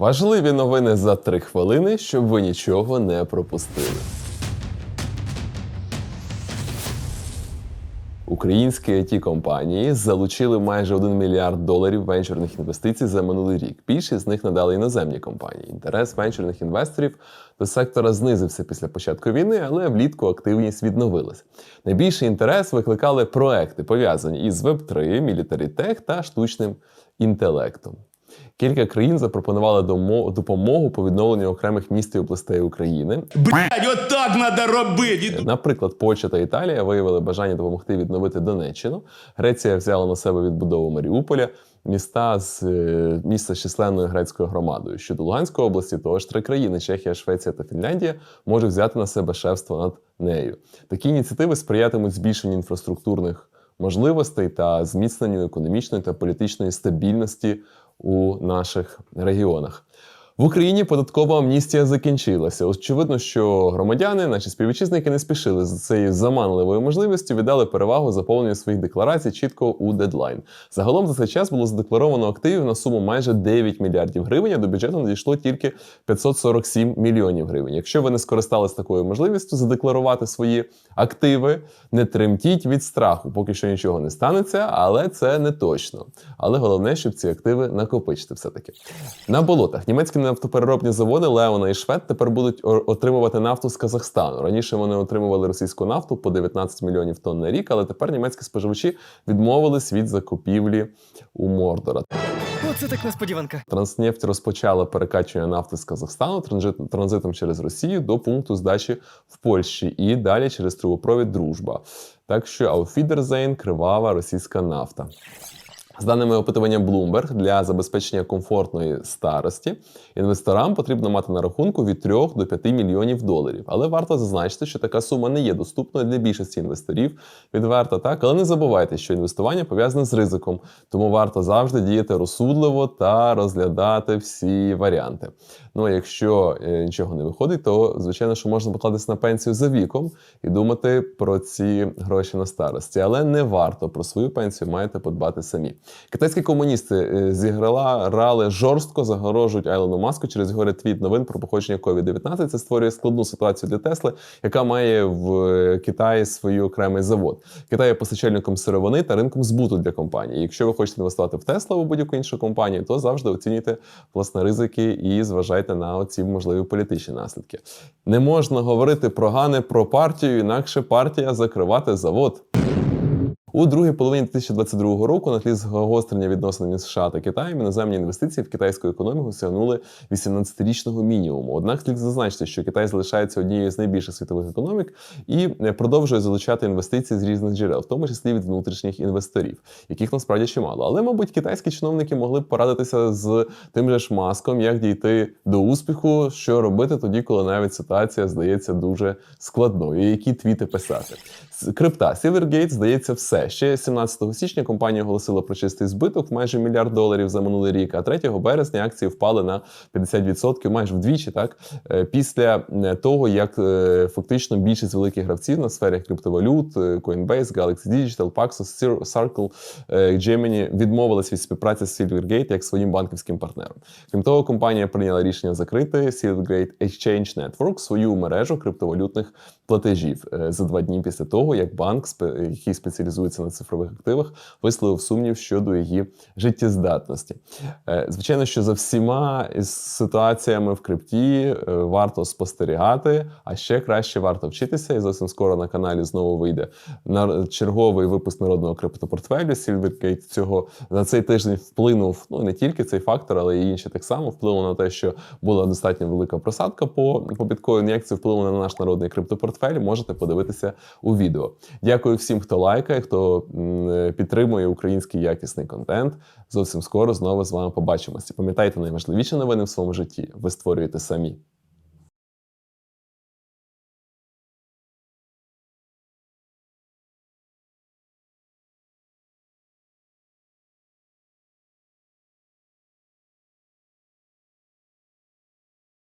Важливі новини за три хвилини, щоб ви нічого не пропустили. Українські it компанії залучили майже 1 мільярд доларів венчурних інвестицій за минулий рік. Більшість з них надали іноземні компанії. Інтерес венчурних інвесторів до сектора знизився після початку війни, але влітку активність відновилась. Найбільший інтерес викликали проекти, пов'язані із Web3, мілітарітех та штучним інтелектом. Кілька країн запропонували допомогу по відновленню окремих міст і областей України. Блядь, от так надо робити. Наприклад, Польща та Італія виявили бажання допомогти відновити Донеччину. Греція взяла на себе відбудову Маріуполя, міста з е, міста з численною грецькою громадою. Щодо Луганської області, того ж три країни Чехія, Швеція та Фінляндія можуть взяти на себе шефство над нею. Такі ініціативи сприятимуть збільшенню інфраструктурних можливостей та зміцненню економічної та політичної стабільності у наших регіонах. В Україні податкова амністія закінчилася. Очевидно, що громадяни, наші співвітчизники, не спішили з цією заманливою можливістю, віддали перевагу заповненню своїх декларацій чітко у дедлайн. Загалом за цей час було задекларовано активів на суму майже 9 мільярдів гривень. а До бюджету надійшло тільки 547 мільйонів гривень. Якщо ви не скористались такою можливістю задекларувати свої активи, не тремтіть від страху, поки що нічого не станеться, але це не точно. Але головне, щоб ці активи накопичити все-таки. На болотах німецькі нафтопереробні заводи Леона і Швед тепер будуть отримувати нафту з Казахстану. Раніше вони отримували російську нафту по 19 мільйонів тонн на рік, але тепер німецькі споживачі відмовились від закупівлі у Мордора. Оце так несподіванка. Транснефть розпочала перекачування нафти з Казахстану транзитом через Росію до пункту здачі в Польщі і далі через трубопровід Дружба. Так що Ауфідерзейн кривава російська нафта. З даними опитування Bloomberg, для забезпечення комфортної старості інвесторам потрібно мати на рахунку від 3 до 5 мільйонів доларів. Але варто зазначити, що така сума не є доступною для більшості інвесторів. Відверто так, але не забувайте, що інвестування пов'язане з ризиком, тому варто завжди діяти розсудливо та розглядати всі варіанти. Ну а якщо е, нічого не виходить, то звичайно, що можна покладатися на пенсію за віком і думати про ці гроші на старості, але не варто про свою пенсію маєте подбати самі. Китайські комуністи е, зіграла рали жорстко загорожують Айлону Маску через його ретвіт новин про походження COVID-19. Це створює складну ситуацію для Тесли, яка має в е, Китаї свій окремий завод. Китай є постачальником сировини та ринком збуту для компанії. Якщо ви хочете інвестувати в Тесла або будь-яку іншу компанію, то завжди оцінюйте власне ризики і зважайте на оці можливі політичні наслідки. Не можна говорити прогане про партію, інакше партія закривати завод. У другій половині 2022 року на тлі загострення відносин між США та Китаєм іноземні інвестиції в китайську економіку сягнули 18-річного мінімуму. Однак слід зазначити, що Китай залишається однією з найбільших світових економік і е, продовжує залучати інвестиції з різних джерел, в тому числі від внутрішніх інвесторів, яких насправді чимало. Але, мабуть, китайські чиновники могли б порадитися з тим же ж маском, як дійти до успіху, що робити тоді, коли навіть ситуація здається дуже складною, які твіти писати. Крипта Silvergate здається все. Ще 17 січня компанія оголосила про чистий збиток в майже мільярд доларів за минулий рік. А 3 березня акції впали на 50%, майже вдвічі. Так Е, після е, того, як е, фактично більшість великих гравців на сфері криптовалют, Coinbase, Galaxy Digital, Paxos, Circle, Gemini відмовились від співпраці з Silvergate як своїм банківським партнером. Крім того, компанія прийняла рішення закрити Silvergate Exchange Network, свою мережу криптовалютних платежів за два дні після того, як банк, який спеціалізується на цифрових активах, висловив сумнів щодо її життєздатності. Е, Звичайно, що за всіма ситуаціями в крипті е, варто спостерігати, а ще краще варто вчитися. І зовсім скоро на каналі знову вийде на черговий випуск народного криптопортфелю. Silvergate цього на цей тиждень вплинув ну не тільки цей фактор, але й інші так само вплинуло на те, що була достатньо велика просадка по, по біткоїну. Як це вплинуло на наш народний криптопортфель, можете подивитися у відео. Дякую всім, хто лайкає, хто м, підтримує український якісний контент. Зовсім скоро знову з вами побачимося. Пам'ятайте найважливіші новини в своєму житті. Ви створюєте самі.